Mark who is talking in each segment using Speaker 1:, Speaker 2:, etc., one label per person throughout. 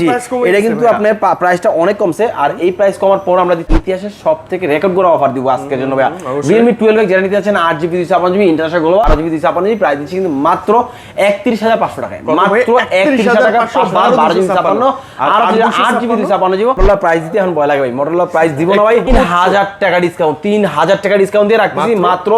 Speaker 1: জি এটা কিন্তু আপনার প্রাইসটা অনেক কমছে আর এই প্রাইস কমার পর আমরা ইতিহাসের সব থেকে রেকর্ড করা অফার দিব আজকের জন্য ভাইয়া। রিয়েলমি টুয়েলভ যেটা নিতে আট জিবি দুইশো ছাপান্ন জিবি ইন্টারন্যাশনাল গ্লোবাল আট জিবি দুইশো জিবি প্রাইস দিচ্ছি কিন্তু মাত্র একত্রিশ হাজার পাঁচশো টাকায়। মাত্র একত্রিশ হাজার টাকা বারো জিবি ছাপান্ন আর আট জিবি দুইশো ছাপান্ন জিবি মোটরলা প্রাইস দিতে এখন ভয় লাগে ভাই। মোটরলা প্রাইস দিব না ভাই তিন হাজার টাকা ডিসকাউন্ট তিন হাজার টাকা ডিসকাউন্ট দিয়ে রাখতেছি মাত্র?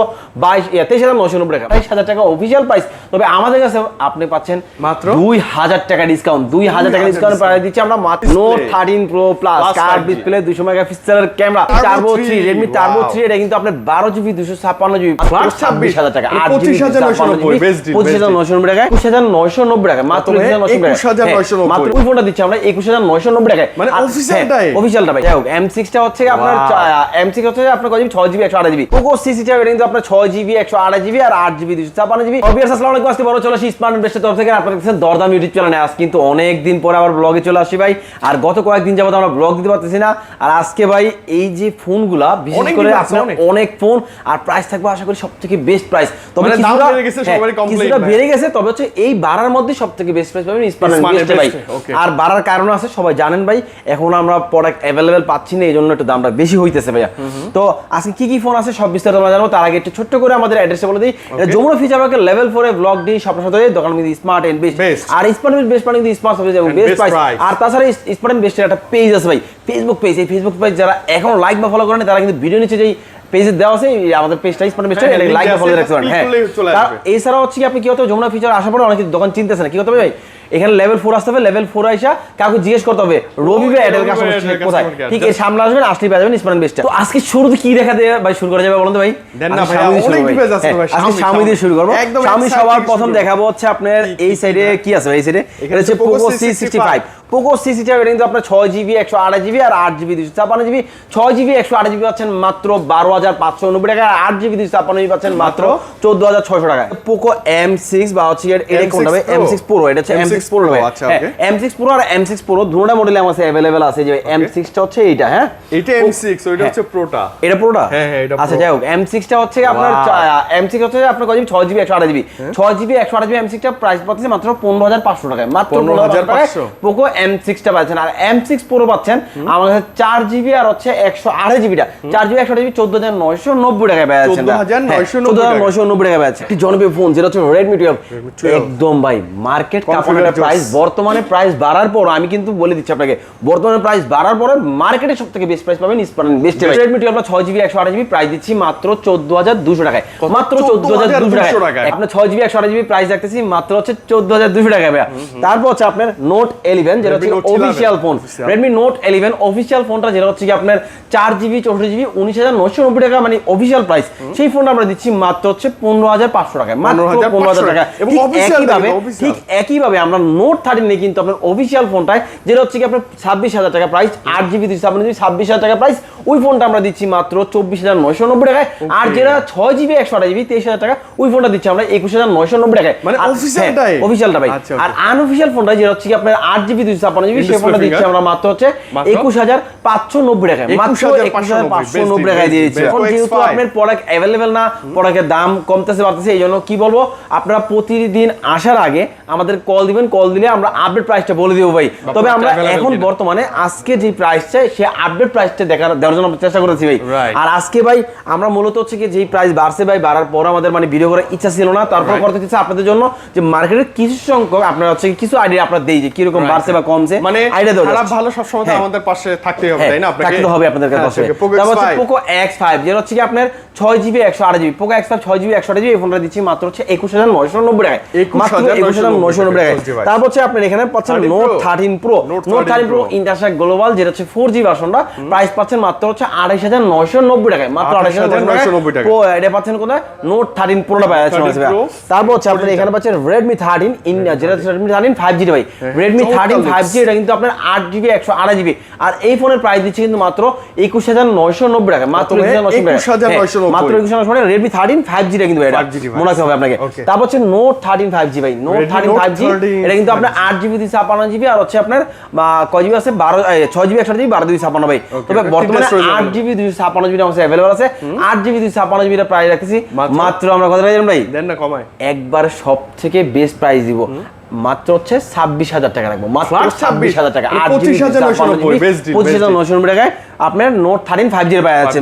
Speaker 1: বাইশ তেইশ হাজার নশো নব্বই টাকা। বাইশ হাজার টাকা অফিসিয়াল প্রাইস তবে আমাদের কাছে আপনি পাচ্ছেন
Speaker 2: মাত্র?
Speaker 1: দুই হাজার টাকা ডিসকাউন্ট দুই হাজার টাকা ডিসকাউন্ট প্রাইস দিচ্ছি আমরা মাত্র Note thirteen Pro plus curved display দুশো মেগাপিক্সেলের camera Turbo three Redmi Turbo three এটা কিন্তু আপনার বারো জিবি দুশো ছাপ্পান্ন জিবি ছাব্বিশ হাজার টাকা আট জিবি
Speaker 2: 25,990,
Speaker 1: পঁচিশ হাজার
Speaker 2: deal।
Speaker 1: নব্বই টাকা একুশ হাজার নয়শো নব্বই টাকা মাত্র
Speaker 2: কত ভাই?
Speaker 1: 21,990
Speaker 2: 21,990
Speaker 1: মাত্র ওই ফোনটা দিচ্ছি আমরা একুশ হাজার নয়শো নব্বই টাকায়।
Speaker 2: মানে official
Speaker 1: অফিসিয়ালটা ভাই যাই হোক এম সিক্সটা হচ্ছে আপনার এম সিক্স হচ্ছে আপনার কত জিবি ছয় জিবি একশো আট জিবি পোকো সিসিটা এটা কিন্তু আপনার ছয় জিবি একশো আট জিবি আর আট জিবি দুশো ছাপান্ন জিবি অবিয়াস আসসালামু আলাইকুম আজকে বড় চলে স্মার্ট তরফ থেকে। আপনারা দেখছেন দরদাম ইউটিউব চ্যানেলে আজ কিন্তু অনেক দিন পরে আবার ব্লগে চলে আসি ভাই। আর গত কয়েকদিন যাবত আমরা ব্লগ দিতে পারতেছি না। আর আজকে ভাই এই যে ফোনগুলা বিশেষ করে আপনার
Speaker 2: অনেক।
Speaker 1: ফোন আর প্রাইস থাকবে আশা করি সব থেকে বেস্ট প্রাইস তবে
Speaker 2: মানে
Speaker 1: কিছুটা
Speaker 2: বেড়ে গেছে,
Speaker 1: হ্যাঁ। বেড়ে গেছে তবে হচ্ছে এই বাড়ার মধ্যে সব থেকে বেস্ট প্রাইস পাবেন ইসপানের ভাই। আর বাড়ার কারণ আছে সবাই জানেন ভাই এখন আমরা প্রোডাক্ট অ্যাভেলেবেল পাচ্ছি না এই জন্য একটু দামটা বেশি হইতেছে ভাইয়া। তো আজকে কি কি ফোন আছে সব বিস্তারিত আমরা জানব। তার আগে একটু ছোট্ট করে আমাদের অ্যাড্রেসটা বলে দিই। যমুনা ফিচার পার্কের লেভেল ফোরে ব্লক ডি সব সাথে দোকান মধ্যে স্মার্ট এন্ড বেস্ট আর স্মার্ট বেস্ট মানে কিন্তু স্মার্ট সার্ভিস এবং বেস্ট প্রাইস আর তাছাড়া স্মার্ট বেস্টের একটা পেজ আছে ভাই। ফেসবুক পেজ এই ফেসবুক পেজ যারা এখনও লাইক বা ফলো করেনি তারা কিন্তু ভিডিও নিচে যেই পেজে দেওয়া আছে আমাদের পেজটা স্মার্ট বেস্ট লাইক বা ফলো রাখতে পারেন। হ্যাঁ।
Speaker 2: করলেই চলে
Speaker 1: তার-
Speaker 2: আসবে।
Speaker 1: এছাড়া হচ্ছে কি আপনি কি হতো যমুনা ফিচার আসার পরে অনেক দোকান চিনতেছে না। কি হবে ভাই? এখানে লেভেল ফোর আসতে হবে লেভেল ফোর আইসা কাউকে জিজ্ঞেস করতে হবে রবি ভাই এয়ারটেল কাস্টমার কোথায়? ঠিক এই সামনে আসবেন আসলে পেয়ে যাবেন স্মার্ট বেস্ট তো আজকে শুরুতে কি দেখা দিয়ে ভাই? শুরু করা যাবে বলুন তো ভাই। দিয়ে শুরু।
Speaker 2: আছে
Speaker 1: হ্যাঁ, দিয়ে শুরু করব।
Speaker 2: side
Speaker 1: সবার প্রথম দেখাবো হচ্ছে আপনার এই সাইডে কি আছে ভাই? এই সাইডে এটা হচ্ছে Poco C sixty five Poco C sixty five কিন্তু আপনার ছয় জিবি একশো আঠাশ জিবি আর আট জিবি দুশো ছাপান্ন জিবি ছয় জিবি একশো আঠাশ জিবি পাচ্ছেন মাত্র বারো হাজার পাঁচশো নব্বই টাকা আর আট জিবি দুশো ছাপান্ন জিবি পাচ্ছেন মাত্র চোদ্দ হাজার ছয়শো টাকা পোকো এম সিক্স বা হচ্ছে এটা কোনটা এম সিক্স প্রো এটা হচ্ছে এম সিক্স প্রো
Speaker 2: Pro, আচ্ছা, okay.
Speaker 1: এম সিক্স প্রো আর এম সিক্স প্রো দুটো মডেল আমার কাছে অ্যাভেলেবেল আছে যে এম সিক্সটা হচ্ছে এইটা হ্যাঁ?
Speaker 2: এটা M6 ওইটা হচ্ছে প্রোটা
Speaker 1: এটা পুরোটা
Speaker 2: হ্যাঁ, হ্যাঁ, এটা
Speaker 1: আচ্ছা যাই হোক এম সিক্সটা হচ্ছে আপনার
Speaker 2: Wow.
Speaker 1: এম সিক্স হচ্ছে আপনার কত জিবি ছয় জিবি একশো আঠাশ জিবি ছয় জিবি একশো আঠাশ জিবি এম সিক্সটা প্রাইস পাচ্ছে মাত্র পনেরো হাজার পাঁচশো টাকায়। মাত্র পনেরো হাজার টাকায়
Speaker 2: 15,500
Speaker 1: পোকো এম সিক্সটা পাচ্ছেন। আর এম সিক্স প্রো পাচ্ছেন আমার কাছে জিবি আর হচ্ছে একশো আঠাশ জিবিটা চার জিবি একশো জিবি চোদ্দ হাজার নয়শো নব্বই টাকায় পাওয়া যাচ্ছে
Speaker 2: 14,990
Speaker 1: চোদ্দ হাজার নয়শো নব্বই টাকায় পাওয়া যাচ্ছে একটি জনপ্রিয় ফোন যেটা হচ্ছে টুয়েলভ
Speaker 2: 12
Speaker 1: একদম ভাই মার্কেট
Speaker 2: Confident
Speaker 1: কাপড়ের প্রাইস বর্তমানে প্রাইস বাড়ার পর আমি কিন্তু বলে দিচ্ছি আপনাকে বর্তমানে প্রাইস বাড়ার পরে মার্কেটে সব থেকে বেস্ট প্রাইস পাবেন ইস্পারেন বেস্ট রেডমি টুয়েলভ ছয় জিবি একশো আঠাশ জিবি প্রাইস দিচ্ছি মাত্র চোদ্দ হাজার দুশো টাকায়। মাত্র চোদ্দ হাজার দুশো
Speaker 2: 14,200
Speaker 1: টাকায়। আপনার ছয় জিবি একশো আঠাশ জিবি প্রাইস রাখতেছি মাত্র হচ্ছে চোদ্দ হাজার দুশো টাকায় ভাইয়া। তারপর হচ্ছে আপনার নোট ইলেভেন যেটা হচ্ছে
Speaker 2: Redmi Note 11
Speaker 1: official phone Redmi Note eleven official ফোনটা যেটা হচ্ছে কি আপনার চার জিবি চৌষট্টি জিবি উনিশ হাজার নয়শো নব্বই টাকা মানে অফিসিয়াল প্রাইস সেই ফোনটা আমরা দিচ্ছি মাত্র হচ্ছে পনেরো হাজার পাঁচশো টাকায়। মাত্র
Speaker 2: 15,500
Speaker 1: পনেরো হাজার টাকা
Speaker 2: এবং
Speaker 1: একইভাবে ঠিক একইভাবে আমরা নোট থার্টিন কিন্তু আপনার অফিসিয়াল ফোনটায় যেটা হচ্ছে কি আপনার ছাব্বিশ হাজার টাকা প্রাইস আট জিবি দুশো ছাপ্পান্ন জিবি ছাব্বিশ হাজার টাকা প্রাইস ওই ফোনটা আমরা দিচ্ছি মাত্র চব্বিশ হাজার নয়শো নব্বই টাকায়। আর যেটা ছয় জিবি একশো আঠাশ জিবি তেইশ হাজার টাকা ওই ফোনটা দিচ্ছি আমরা একুশ হাজার নয়শো নব্বই টাকায়।
Speaker 2: মানে official
Speaker 1: অফিসিয়ালটা ভাই।
Speaker 2: আচ্ছা,
Speaker 1: আর আনঅফিসিয়াল ফোনটা যেটা হচ্ছে কি আপনার আট জিবি দুশো ছাপ্পান্ন জিবি সেই ফোনটা দিচ্ছি আমরা মাত্র হচ্ছে একুশ হাজার পাঁচশো নব্বই টাকায়। মাত্র একুশ হাজার পাঁচশো নব্বই টাকায় দিয়ে দিচ্ছি। এখন যেহেতু আপনার প্রোডাক্ট অ্যাভেলেবেল না প্রোডাক্টের দাম কমতেছে পারতেছে এই জন্য কি বলব আপনারা প্রতিদিন আসার আগে আমাদের কল দিবেন কল দিলে আমরা আপডেট প্রাইসটা বলে দিব ভাই। তবে আমরা এখন বর্তমানে আজকে যে প্রাইসটা সে আপডেট প্রাইসটা দেখার দেওয়ার জন্য চেষ্টা করেছি ভাই। আর আজকে ভাই আমরা মূলত হচ্ছে কি যেই প্রাইস বাড়ছে ভাই বাড়ার পর আমাদের মানে ভিডিও করার ইচ্ছা ছিল না। তারপর করতে চাচ্ছি আপনাদের জন্য যে মার্কেটের কিছু সংখ্যক আপনারা হচ্ছে কিছু আইডিয়া আপনারা দেই যে কীরকম. বাড়ছে বা কমছে।
Speaker 2: মানে
Speaker 1: আইডিয়া দেওয়া
Speaker 2: খারাপ। ভালো সবসময় তো
Speaker 1: হ্যাঁ।
Speaker 2: আমাদের পাশে থাকতেই হবে
Speaker 1: হ্যাঁ,
Speaker 2: তাই না? আপনাকে
Speaker 1: থাকতে হবে আপনাদের কাছে।
Speaker 2: Poco
Speaker 1: তারপর হচ্ছে পোকো এক্স ফাইভ যেটা হচ্ছে কি আপনার ছয় জিবি একশো আট জিবি পোকো এক্স ফাইভ ছয় জিবি একশো আট জিবি এই ফোনটা দিচ্ছি মাত্র হচ্ছে একুশ হাজার নয়শো নব্বই টাকায়।
Speaker 2: 21,990
Speaker 1: মাত্র একুশ হাজার নয়শো নব্বই টাকায়।
Speaker 2: চলছে ভাই।
Speaker 1: তারপর হচ্ছে আপনার এখানে পাচ্ছেন Note thirteen Pro Note thirteen Pro
Speaker 2: Pro।
Speaker 1: Global যেটা হচ্ছে ফোর জি ভার্সনটা প্রাইস পাচ্ছেন মাত্র হচ্ছে আড়াইশ হাজার নয়শো নব্বই টাকায়। মাত্র আড়াইশ হাজার
Speaker 2: 28,990 টাকায়।
Speaker 1: প্রো এটা পাচ্ছেন কোথায়? নোট থার্টিন প্রোটা পাওয়া যাচ্ছে
Speaker 2: 13
Speaker 1: আমার কাছে ভাই।
Speaker 2: Pro,
Speaker 1: তারপর হচ্ছে আপনার এখানে পাচ্ছেন রেডমি থার্টিন ইন্ডিয়া যেটা রেডমি থার্টিন ফাইভ জি ভাই। রেডমি থার্টিন ফাইভ জি এটা কিন্তু আপনার আট জিবি একশো আড়াই জিবি আর এই ফোনের প্রাইস দিচ্ছে কিন্তু মাত্র একুশ হাজার নয়শো নব্বই টাকা মাত্র
Speaker 2: তবে
Speaker 1: 21,990
Speaker 2: 21,990
Speaker 1: মাত্র একুশ হাজার নয়শো রেডমি থার্টিন ফাইভ জিটা কিন্তু এটা মনে রাখতে হবে আপনাকে। তারপর হচ্ছে নোট থার্টিন ফাইভ জি ভাই। নোট থার্টিন ফাইভ জি
Speaker 2: 13
Speaker 1: এটা কিন্তু আপনার আট জিবি দুই ছাপান্ন জিবি আর হচ্ছে আপনার কয় জিবি আছে? বারো ছয় জিবি একশো জিবি বারো দুই ছাপান্ন ভাই। তবে বর্তমানে আট জিবি দুই ছাপান্ন জিবি আমার অ্যাভেলেবল আছে। আট জিবি দুই ছাপান্ন জিবিটা প্রাইস রাখতেছি।
Speaker 2: মাত্র?
Speaker 1: আমরা কথা ভাই
Speaker 2: দেন না কমায়।
Speaker 1: একবার সব থেকে বেস্ট প্রাইস দিব মাত্র হচ্ছে ছাব্বিশ হাজার টাকা রাখব। মাত্র ছাব্বিশ? হাজার টাকা। আট
Speaker 2: 25,990, best
Speaker 1: পঁচিশ হাজার। নশো নব্বই টাকায় আপনার নোট থার্টিন ফাইভ জির পাওয়া যাচ্ছে।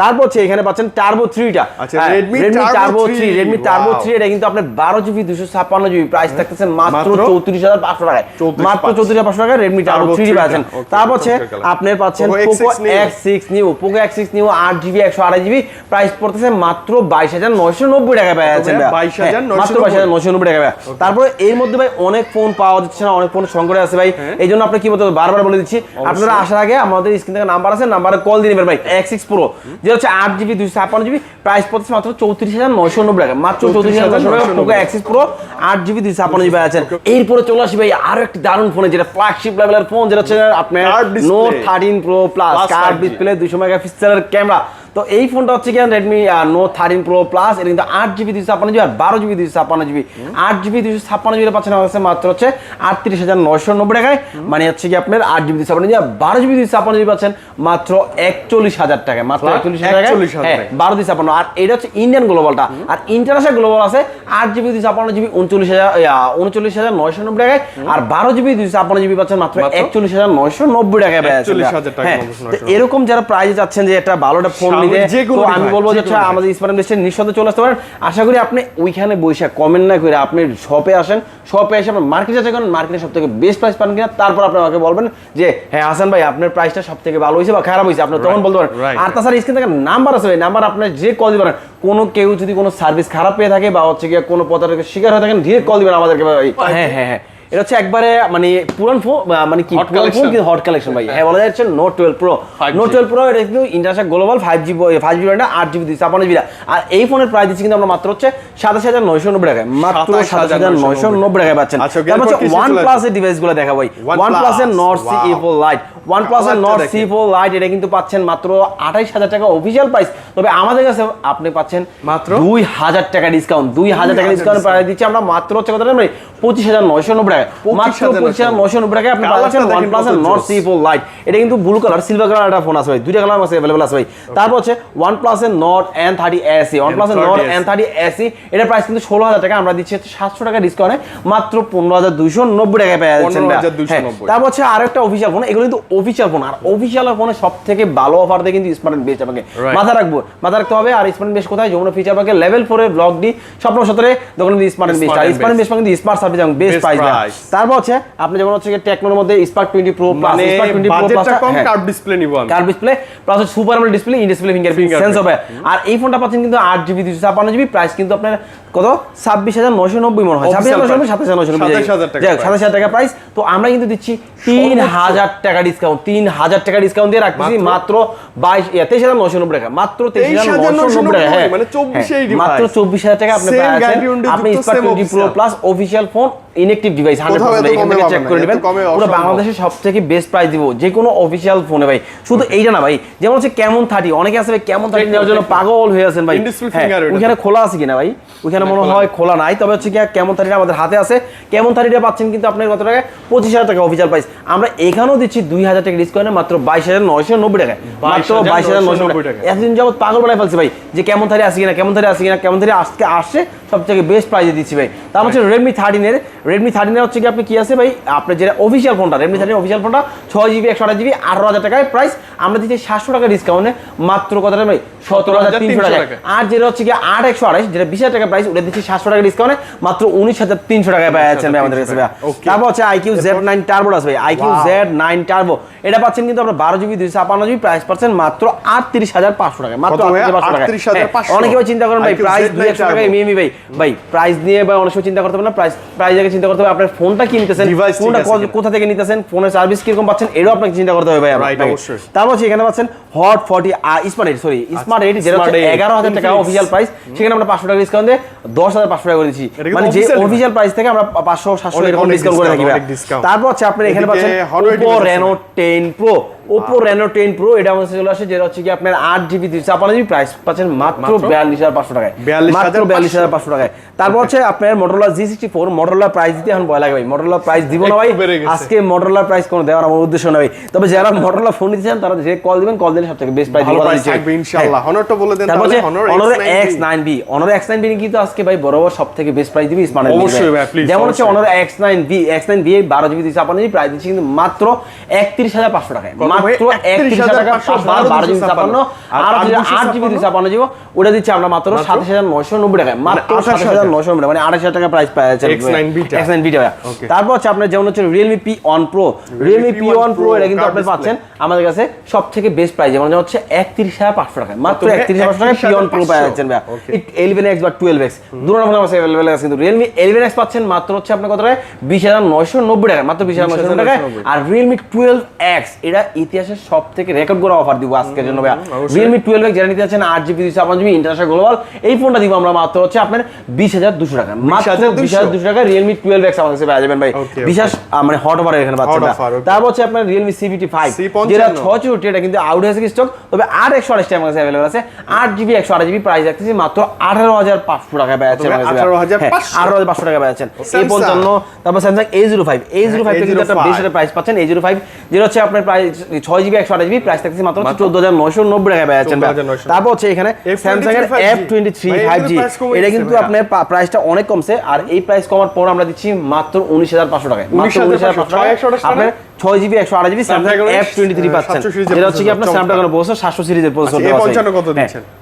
Speaker 1: তারপর হচ্ছে এখানে পাচ্ছেন টার্বো থ্রিটা
Speaker 2: Turbo
Speaker 1: Turbo three Redmi Turbo three এটা কিন্তু আপনার বারো জিবি দুশো ছাপ্পান্ন জিবি প্রাইস থাকতেছে মাত্র চৌত্রিশ হাজার পাঁচশো টাকায়। মাত্র চৌত্রিশ হাজার পাঁচশো টাকায় রেডমি টার্বো থ্রি
Speaker 2: 3
Speaker 1: পাচ্ছেন। তারপর হচ্ছে আপনি পাচ্ছেন Poco X six new. Poco X six new আট জিবি একশো আড়াই জিবি প্রাইস পড়তেছে মাত্র বাইশ হাজার নয়শো নব্বই টাকা পাওয়া যাচ্ছে
Speaker 2: ভাইয়া? 22,990
Speaker 1: মাত্র বাইশ হাজার নয়শো নব্বই টাকা তারপরে এর মধ্যে ভাই অনেক ফোন পাওয়া যাচ্ছে না অনেক ফোন সংকটে আছে ভাই।
Speaker 2: হ্যাঁ।
Speaker 1: এই জন্য আপনি কি বলতে বারবার বলে দিচ্ছি। আপনারা আসার আগে আমাদের স্ক্রিন থেকে নাম্বার আছে নাম্বারে কল দিয়ে নেবেন ভাই। এক্স সিক্স প্রো যে হচ্ছে আট জিবি দুশো ছাপ্পান্ন জিবি প্রাইস পড়তেছে মাত্র চৌত্রিশ হাজার নয়শো নব্বই টাকা। মাত্র চৌত্রিশ হাজার নয়শো টাকা। পোকো এক্স সিক্স প্রো আট জিবি দুশো ছাপ্পান্ন জিবি আছেন এরপরে চলে আসি ভাই আরও একটি দারুণ ফোনে যেটা ফ্ল্যাগশিপ লেভেলের ফোন যেটা হচ্ছে আপনার Note thirteen Pro plus curved
Speaker 2: 5G
Speaker 1: display দুশো মেগাপিক্সেলের ক্যামেরা তো এই ফোনটা হচ্ছে কি Redmi Note thirteen Pro plus এটা কিন্তু আট জিবি দুশো ছাপ্পান্ন জিবি আর বারো জিবি দুশো ছাপ্পান্ন জিবি আট জিবি দুশো ছাপ্পান্ন জিবি পাচ্ছেন আমার কাছে মাত্র হচ্ছে আটত্রিশ হাজার নয়শো নব্বই টাকায়। মানে হচ্ছে কি আপনার আট জিবি দুশো ছাপ্পান্ন জিবি আর বারো জিবি দুশো ছাপ্পান্ন জিবি পাচ্ছেন মাত্র একচল্লিশ হাজার টাকায়। মাত্র একচল্লিশ হাজার টাকায়?
Speaker 2: 41,000
Speaker 1: হ্যাঁ। বারো দুশো ছাপ্পান্ন। আর এটা হচ্ছে ইন্ডিয়ান গ্লোবালটা আর ইন্টারন্যাশনাল গ্লোবাল আছে আট জিবি দুশো ছাপ্পান্ন জিবি উনচল্লিশ হাজার উনচল্লিশ হাজার নয়শো নব্বই টাকায়। আর বারো জিবি দুশো ছাপ্পান্ন জিবি পাচ্ছেন মাত্র? একচল্লিশ হাজার নয়শো নব্বই টাকায়। পাওয়া যাচ্ছে
Speaker 2: 41,000 টাকা
Speaker 1: হ্যাঁ, এরকম যারা প্রাইজে যাচ্ছেন যে একটা ভালো একটা ফোন আমি বলব
Speaker 2: যে।
Speaker 1: আমাদের নিঃসন্দেহে চলে আসতে পারেন। আশা করি আপনি ওইখানে বসে কমেন্ট না করে আপনি শপে আসেন। শপে এসে আপনার মার্কেটে যাচাই করেন মার্কেটে সব থেকে বেস্ট প্রাইস পান কিনা। তারপর আপনি আমাকে বলবেন যে হ্যাঁ হাসান ভাই আপনার প্রাইসটা সব থেকে ভালো হয়েছে বা খারাপ হয়েছে? আপনি তখন বলতে পারেন। আর তাছাড়া স্ক্রিন থেকে নাম্বার আছে ভাই নাম্বার আপনার যে কল দিবেন কোনো কেউ যদি কোনো সার্ভিস খারাপ পেয়ে থাকে বা হচ্ছে গিয়ে কোনো প্রতারকের শিকার হয়ে থাকেন ডিরেক্ট কল দিবেন আমাদেরকে ভাই। হ্যাঁ হ্যাঁ হ্যাঁ। এটা হচ্ছে একবারে মানে পুরান ফোন মানে কি পুরান ফোন কিন্তু হট কালেকশন ভাই। হ্যাঁ বলা যাচ্ছে Note twelve Pro
Speaker 2: 5G
Speaker 1: Note twelve Pro এটা কিন্তু international global five G five GB এটা আট জিবি ছাপান্ন জিবি আর এই ফোনের প্রাইস দিচ্ছি কিন্তু আমরা মাত্র হচ্ছে সাতাশ হাজার নয়শো নব্বই টাকায়। মাত্র সাতাশ হাজার নয়শো নব্বই টাকায় পাচ্ছেন।
Speaker 2: আচ্ছা,
Speaker 1: তারপর হচ্ছে ওয়ান প্লাসের ডিভাইসগুলো দেখা ভাই। ওয়ান প্লাসের Nord C. E four lite one প্লাসের নট সি ফোর লাইট এটা কিন্তু পাচ্ছেন মাত্র আঠাইশ হাজার টাকা অফিসিয়াল প্রাইস তবে আমাদের কাছে আপনি পাচ্ছেন
Speaker 2: মাত্র?
Speaker 1: দুই হাজার টাকা ডিসকাউন্ট দুই হাজার টাকা ডিসকাউন্ট প্রাইস দিচ্ছি আমরা মাত্র হচ্ছে কত পঁচিশ হাজার নয়শো নব্বই টাকা। মাত্র পঁচিশ নব্বই টাকায় আপনি পাচ্ছেন one plus Nord C four lite এটা কিন্তু ব্লু কালার সিলভার কালার একটা ফোন আছে ভাই। দুইটা কালার আছে অ্যাভেলেবল আছে ভাই। তারপর হচ্ছে ওয়ান প্লাসের Nord N thirty SE one প্লাসের নট এন থার্টি এসি এটা প্রাইস কিন্তু ষোলো হাজার টাকা। আমরা দিচ্ছি হচ্ছে সাতশো টাকা ডিসকাউন্টে মাত্র পনেরো হাজার দুইশো নব্বই টাকায় পেয়ে যাচ্ছেন ভাই।
Speaker 2: 15,290
Speaker 1: হ্যাঁ, তারপর হচ্ছে আরেকটা অফিসিয়াল ফোন এগুলো কিন্তু অফিসিয়াল ফোন আর অফিসিয়াল ফোনে সব থেকে ভালো অফার দেয় কিন্তু স্মার্ট বেস্ট আপনাকে। মাথা রাখব। মাথা রাখতে হবে। আর স্মার্ট বেস্ট কোথায়? যমুনা ফিচার পার্কে লেভেল ফোরের ব্লক ডি স্বপ্ন সতরে দোকান স্মার্ট বেস্ট আর স্মার্ট বেস্ট কিন্তু স্মার্ট সার্ভিস এবং বেস্ট প্রাইস। তারপর হচ্ছে আপনি যেমন হচ্ছে টেকনোর মধ্যে Spark twenty Pro plus Spark twenty Pro plus
Speaker 2: কম কার্ভ ডিসপ্লে নিব আমি।
Speaker 1: কার display plus super AMOLED display in display fingerprint sense হবে আর এই ফোনটা পাচ্ছেন কিন্তু আট জিবি দুশো ছাপ্পান্ন জিবি প্রাইস কিন্তু আপনার কত? ছাব্বিশ হাজার নয়শো নব্বই মনে হয়। ছাব্বিশ হাজার নব্বই সাতাশ হাজার নয়শো নব্বই।
Speaker 2: 27,000 টাকা
Speaker 1: যাই হোক,
Speaker 2: price।
Speaker 1: সাতাশ হাজার টাকা প্রাইস তো আমরা কিন্তু দিচ্ছি তিন হাজার টাকা ডিসকাউন্ট তিন হাজার টাকা ডিসকাউন্ট দিয়ে রাখতেছি
Speaker 2: মাত্র?
Speaker 1: মাত্র বাইশ তেইশ হাজার নয়শো নব্বই টাকা। মাত্র তেইশ হাজার নয়শো নব্বই টাকা হ্যাঁ।
Speaker 2: মানে 24
Speaker 1: হ্যাঁ, মাত্র। চব্বিশ হাজার টাকা আপনি আপনি Spark twenty Pro plus official phone inactive device এখান থেকে চেক করে নেবেন। পুরো
Speaker 2: অসম্ভব।
Speaker 1: বাংলাদেশে সব থেকে বেস্ট প্রাইস দিব যে কোনো ফোনে ভাই। শুধু এইটা না ভাই যেমন হচ্ছে কেমন থার্টি অনেকে আছে ভাই কেমন থার্টি নেওয়ার জন্য পাগল হয়ে আছেন ভাই। হ্যাঁ, খোলা আছে কিনা ভাই? মনে হয় খোলা নাই তবে হচ্ছে কি কেমন থার্টিটা আমাদের হাতে আছে। কেমন থার্টিটা পাচ্ছেন কিন্তু আপনার কত টাকা প্রাইস আমরা এখানেও দিচ্ছি দুই হাজার টাকা ডিসকাউন্টে মাত্র বাইশ হাজার নয়শো নব্বই টাকায়। মাত্র বাইশ হাজার নয়শো নব্বই টাকা এতদিন যাবত পাগল বানায় ফেলছি ভাই যে কেমন কিনা কেমন কিনা কেমন থারি আজকে আসছে সব থেকে বেস্ট প্রাইজে দিচ্ছি ভাই। তারপর হচ্ছে রেডমি থার্টিনের রেডমি থার্টিনের হচ্ছে কি, আপনি কি আছে ভাই? আপনার যেটা অফিসিয়াল ফোনটা রেডমি থার্টিন অফিসিয়াল ফোনটা ছয় জিবি একশো আঠাশ জিবি আঠারো হাজার টাকায় প্রাইস আমরা দিচ্ছি সাতশো টাকা ডিসকাউন্টে মাত্র কত টাকা? ভাই সতেরো হাজার তিনশো টাকা। আর যেটা হচ্ছে কি আট একশো আঠাশ যেটা বিশ টাকা প্রাইস ওটা দিচ্ছি সাতশো টাকা ডিসকাউন্টে মাত্র উনিশ হাজার তিনশো টাকায় পাওয়া যাচ্ছেন ভাই আমাদের কাছে তারপর হচ্ছে আইকিউ জেড নাইন টার্বো আছে ভাই। আইকিউ. জেড নাইন টার্বো এটা পাচ্ছেন কিন্তু আপনার বারো জিবি দুইশো ছাপান্ন জিবি প্রাইস পাচ্ছেন মাত্র আটত্রিশ হাজার পাঁচশো টাকা মাত্র? 38,500 টাকা
Speaker 2: 38,500
Speaker 1: হ্যাঁ, অনেকে চিন্তা করেন ভাই প্রাইস
Speaker 2: Z9
Speaker 1: দুই একশো টাকা। এমনি ভাই। ভাই প্রাইস নিয়ে বা অনেক সময় চিন্তা করতে হবে না। প্রাইস প্রাইস আগে চিন্তা করতে হবে। আপনার ফোনটা কি নিতেছেন
Speaker 2: Device
Speaker 1: ফোনটা। কোথা থেকে নিতেছেন? ফোনের সার্ভিস কীরকম পাচ্ছেন? এটাও আপনাকে চিন্তা করতে হবে ভাই। আপনাকে।
Speaker 2: অবশ্যই।
Speaker 1: আছে এখানে পাচ্ছেন Hot forty Smart eight sorry Smart eight যেটা হচ্ছে এগারো হাজার টাকা অফিসিয়াল প্রাইস সেখানে আমরা পাঁচশো টাকা ডিসকাউন্ট দিয়ে দশ হাজার পাঁচশো টাকা করে দিচ্ছি। মানে যে অফিসিয়াল প্রাইস থেকে আমরা পাঁচশো সাতশো এরকম ডিসকাউন্ট করে থাকি। তারপর হচ্ছে আপনি এখানে পাচ্ছেন
Speaker 2: রেনো
Speaker 1: টেন
Speaker 2: device আছে।
Speaker 1: Reno 10 Pro Oppo Reno ten Pro এটা আমাদের চলে আসে যেটা হচ্ছে কি আপনার আট জিবি দুইশো ছাপান্ন জিবি প্রাইস পাচ্ছেন মাত্র? বিয়াল্লিশ হাজার পাঁচশো টাকায়। মাত্র বিয়াল্লিশ হাজার পাঁচশো টাকায়। তারপর হচ্ছে আপনার Motorola G sixty four Motorola price দিতে এখন ভয় লাগে ভাই। মোটরলা প্রাইস দিব না ভাই। আজকে মোটরলা প্রাইস কোনো দেওয়ার আমার উদ্দেশ্য না ভাই। তবে যারা মোটরলা ফোন নিতে চান তারা যে কল দিবেন কল দিলে সব থেকে বেস্ট প্রাইস
Speaker 2: থাকবে ইনশাআল্লাহ। হনরটা বলে দেন
Speaker 1: তারপর
Speaker 2: Honor
Speaker 1: X nine B Honor X nine B কিন্তু আজকে ভাই বরাবর সব থেকে বেস্ট প্রাইস দিবি স্মার্ট
Speaker 2: অবশ্যই ভাই, please,
Speaker 1: যেমন হচ্ছে। Honor X nine B X nine B বারো জিবি দুইশো ছাপান্ন জিবি প্রাইস দিচ্ছি কিন্তু মাত্র একত্রিশ হাজার পাঁচশো টাকায়? মাত্র একত্রিশ হাজার টাকা
Speaker 2: 31,500,
Speaker 1: পাঁচশো টাকা, বারো জিবি ছাপান্ন।
Speaker 2: আর
Speaker 1: আর হচ্ছে
Speaker 2: 8
Speaker 1: আট জিবি ছাপান্ন। জিবি ওটা দিচ্ছি আমরা মাত্র সাতাশ হাজার নয়শো নব্বই টাকায়। মাত্র
Speaker 2: 28,000
Speaker 1: হাজার নয়শো নব্বই মানে আঠাশ হাজার টাকা প্রাইস পাচ্ছেন
Speaker 2: X9B টা।
Speaker 1: এক্স নাইন বি তারপর হচ্ছে আপনার যেমন হচ্ছে Realme P one Pro Realme P one Pro এটা কিন্তু আপনি পাচ্ছেন আমাদের কাছে সব থেকে বেস্ট প্রাইস যেমন হচ্ছে একত্রিশ হাজার পাঁচশো টাকায়। মাত্র একত্রিশ হাজার টাকায় পি ওয়ান প্রো পাওয়া যাচ্ছেন ভাই
Speaker 2: Okay.
Speaker 1: এক্স বা টুয়েলভ এক্স দুটো রকম আছে অ্যাভেলেবেল আছে কিন্তু রিয়েলমি ইলেভেন এক্স পাচ্ছেন মাত্র হচ্ছে আপনার কত টাকায়? বিশ হাজার নয়শো নব্বই টাকায়। মাত্র বিশ হাজার নয়শো টাকায়। আর রিয়েলমি টুয়েলভ এক্স এটা ইতিহাসের সব থেকে রেকর্ড করা অফার দিব আজকের জন্য ভাইয়া। রিয়েলমি টুয়েলভ যারা নিতে যাচ্ছেন আট জিবি দুইশো ছাপ্পান্ন জিবি ইন্টারন্যাশনাল গ্লোবাল এই ফোনটা দিব আমরা মাত্র হচ্ছে আপনার বিশ হাজার দুশো টাকা। মাত্র বিশ হাজার দুশো টাকা রিয়েলমি টুয়েলভ এক্স আমাদের কাছে পেয়ে যাবেন ভাই। আহ, মানে হট অফার এখানে পাচ্ছেন. তারপর হচ্ছে আপনার রিয়েলমি সিবিটি ফাইভ যেটা ছয় চৌষট্টি এটা কিন্তু আউট হয়েছে স্টক তবে আর একশো আঠাশ আমার কাছে অ্যাভেলেবল আছে। আট জিবি একশো আঠাশ জিবি প্রাইস রাখতেছি মাত্র আঠারো হাজার পাঁচশো টাকা পেয়ে যাচ্ছেন আঠারো হাজার পাঁচশো। টাকা পেয়ে যাচ্ছেন এই। পঞ্চান্ন তারপর Samsung A zero five A zero five কিন্তু একটা
Speaker 2: A05
Speaker 1: বেশ প্রাইস পাচ্ছেন এ জিরো ফাইভ যেটা হচ্ছে আপনার প্রাইস ছয় জিবি একশো আঠাশ জিবি প্রাইস থাকছে মাত্র চোদ্দ হাজার নয়শো নব্বই টাকা পেয়ে যাচ্ছেন তারপর হচ্ছে এখানে স্যামসাং এর
Speaker 2: 5G
Speaker 1: F twenty three five G এটা কিন্তু। আপনার প্রাইসটা অনেক কমছে আর এই প্রাইস কমার পর আমরা দিচ্ছি মাত্র উনিশ হাজার পাঁচশো টাকায়। মাত্র উনিশ হাজার পাঁচশো টাকায়
Speaker 2: 628
Speaker 1: আপনার ছয় জিবি একশো আঠাশ জিবি এফ টোয়েন্টি থ্রি পাচ্ছেন।
Speaker 2: 700
Speaker 1: যেটা হচ্ছে কি আপনার স্ন্যাপড্রাগন প্রসেসর সাতশো সিরিজের প্রসেসর
Speaker 2: আচ্ছা, এই 55 কত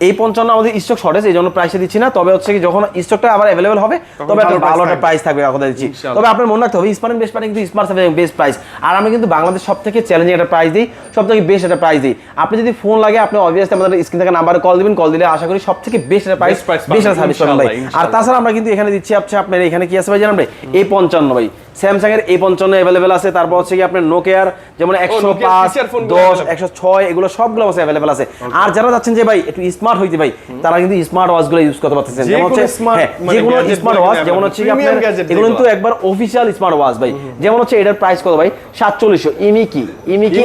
Speaker 1: এই পঞ্চান্ন আমাদের স্টক শর্টেজ এই জন্য প্রাইসে দিচ্ছি না। তবে হচ্ছে কি যখন স্টকটা আবার অ্যাভেলেবল হবে তবে একটা
Speaker 2: ভালো
Speaker 1: একটা প্রাইস থাকবে। কথা দিচ্ছি। তবে আপনার মনে রাখতে হবে স্মার্ট বেস্ট মানে কিন্তু স্মার্ট বেস্ট প্রাইস আর আমি কিন্তু বাংলাদেশ সব থেকে চ্যালেঞ্জিং একটা প্রাইস দিই সব থেকে বেস্ট একটা প্রাইস দিই। আপনি যদি ফোন লাগে আপনি অবভিয়াসলি আমাদের স্ক্রিন থেকে নাম্বারে কল দিবেন কল দিলে আশা করি সব থেকে বেস্ট একটা প্রাইস বেস্ট
Speaker 2: পাবেন,
Speaker 1: সার্ভিস পাবেন ভাই। আর তাছাড়া আমরা কিন্তু এখানে দিচ্ছি আপনার এখানে কি আছে ভাই জানেন ভাই? এই পঞ্চান্ন ভাই। স্যামসাং এর এই পঞ্চান্ন অ্যাভেলেবেল আছে। তারপর হচ্ছে কি আপনার নোকিয়ার যেমন একশো পাঁচ দশ একশো ছয় এগুলো সবগুলো আছে অ্যাভেলেবেল আছে। আর যারা যাচ্ছেন যে ভাই একটু স্মার্ট হইতে ভাই তারা কিন্তু স্মার্ট ওয়াচগুলো ইউজ করতে পারতেছেন। যেমন হচ্ছে
Speaker 2: কোনো
Speaker 1: হ্যাঁ,
Speaker 2: মানে
Speaker 1: যে কোনো স্মার্ট ওয়াচ যেমন হচ্ছে আপনার এগুলো কিন্তু একবার অফিসিয়াল স্মার্ট ওয়াচ ভাই। যেমন হচ্ছে এটার প্রাইস কত ভাই? সাতচল্লিশশো। ইমিকি ইমিকি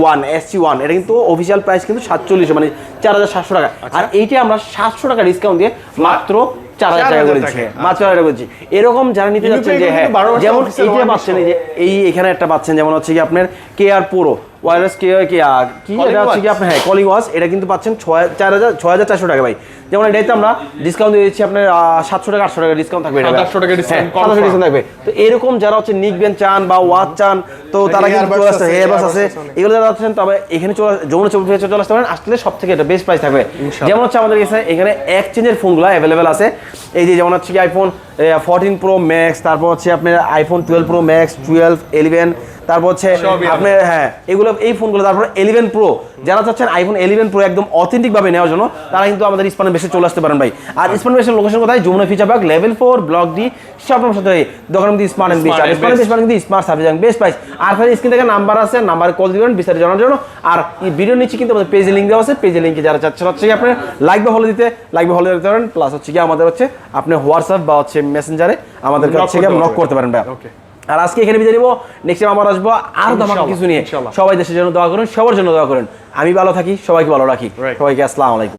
Speaker 1: ওয়ান ওয়ান এটা কিন্তু অফিসিয়াল প্রাইস কিন্তু সাতচল্লিশশো মানে চার হাজার সাতশো টাকা।
Speaker 2: আচ্ছা।
Speaker 1: আর এইটা আমরা সাতশো টাকা ডিসকাউন্ট দিয়ে মাত্র চার হাজার টাকা
Speaker 2: 4,000
Speaker 1: করে দিচ্ছি
Speaker 2: টাকা।
Speaker 1: মাত্র হাজার টাকা এরকম যারা নিতে যাচ্ছেন যে হ্যাঁ
Speaker 2: কিন্তু 12 বছর
Speaker 1: যেমন এইটা পাচ্ছেন এই যে এই এখানে একটা পাচ্ছেন যেমন হচ্ছে কি আপনার কে আর পুরো ওয়ারলেস কে কি আ- কি এটা হচ্ছে কি আপনার হ্যাঁ কলিং ওয়াচ এটা কিন্তু পাচ্ছেন ছয় চার হাজার ছয় হাজার চারশো টাকা ভাই। যেমন এটাতে আমরা ডিসকাউন্ট দিয়ে দিচ্ছি আপনার সাতশো টাকা আটশো টাকা ডিসকাউন্ট থাকবে এটা।
Speaker 2: 700 টাকা discount
Speaker 1: সাতশো
Speaker 2: confirm।
Speaker 1: ডিসকাউন্ট থাকবে। তো এরকম যারা হচ্ছে নিকবেন চান বা ওয়াচ চান তো তারা কিন্তু চলে আসতে
Speaker 2: আছে,
Speaker 1: হেয়ারবাস
Speaker 2: earbuds
Speaker 1: আছে। এগুলো যারা আছেন তবে এখানে চলে যমুনা চৌধুরী চলে আসতে পারেন। আসলে সব থেকে এটা বেস্ট প্রাইস থাকবে। যেমন হচ্ছে আমাদের কাছে এখানে এক্সচেঞ্জের ফোনগুলো অ্যাভেলেবেল আছে। এই যে যেমন হচ্ছে কি আইফোন ফোরটিন প্রো ম্যাক্স তারপর হচ্ছে আপনার iPhone twelve Pro Max twelve eleven তারপর হচ্ছে আপনার হ্যাঁ এগুলো এই ফোনগুলো তারপর ইলেভেন প্রো যারা চাচ্ছেন আইফোন ইলেভেন প্রো একদম অথেন্টিক ভাবে নেওয়ার জন্য তারা কিন্তু আমাদের ইস্পানের বেশে চলে আসতে পারেন ভাই। আর ইস্পানের বেশের লোকেশন কোথায়? Jamuna future park level four block D সব সাথে দোকান কিন্তু স্মার্ট এন্ড আর স্মার্ট
Speaker 2: best।
Speaker 1: বেশ কিন্তু স্মার্ট সার্ভিস বেস্ট প্রাইস আর ফের স্ক্রিন থেকে নাম্বার আছে নাম্বারে কল দিবেন বিস্তারিত জানার জন্য। আর এই ভিডিও নিচে কিন্তু আমাদের পেজে লিঙ্ক দেওয়া আছে পেজে লিঙ্কে যারা চাচ্ছেন হচ্ছে কি আপনার লাইক বা হলে দিতে লাইক বা হলে দিতে পারেন প্লাস হচ্ছে কি আমাদের হচ্ছে আপনি হোয়াটসঅ্যাপ বা হচ্ছে মেসেঞ্জারে আমাদের কাছে
Speaker 2: করতে
Speaker 1: নক করতে পারেন ভাই
Speaker 2: Okay.
Speaker 1: আর আজকে এখানে বিদায় নিবো নেক্সট টাইম আবার আসব আর
Speaker 2: ইনশাআল্লাহ,
Speaker 1: কিছু নিয়ে। সবাই দেশের জন্য দোয়া করুন সবার জন্য দোয়া করুন। আমি ভালো থাকি সবাইকে ভালো রাখি. সবাইকে আসসালামু আলাইকুম।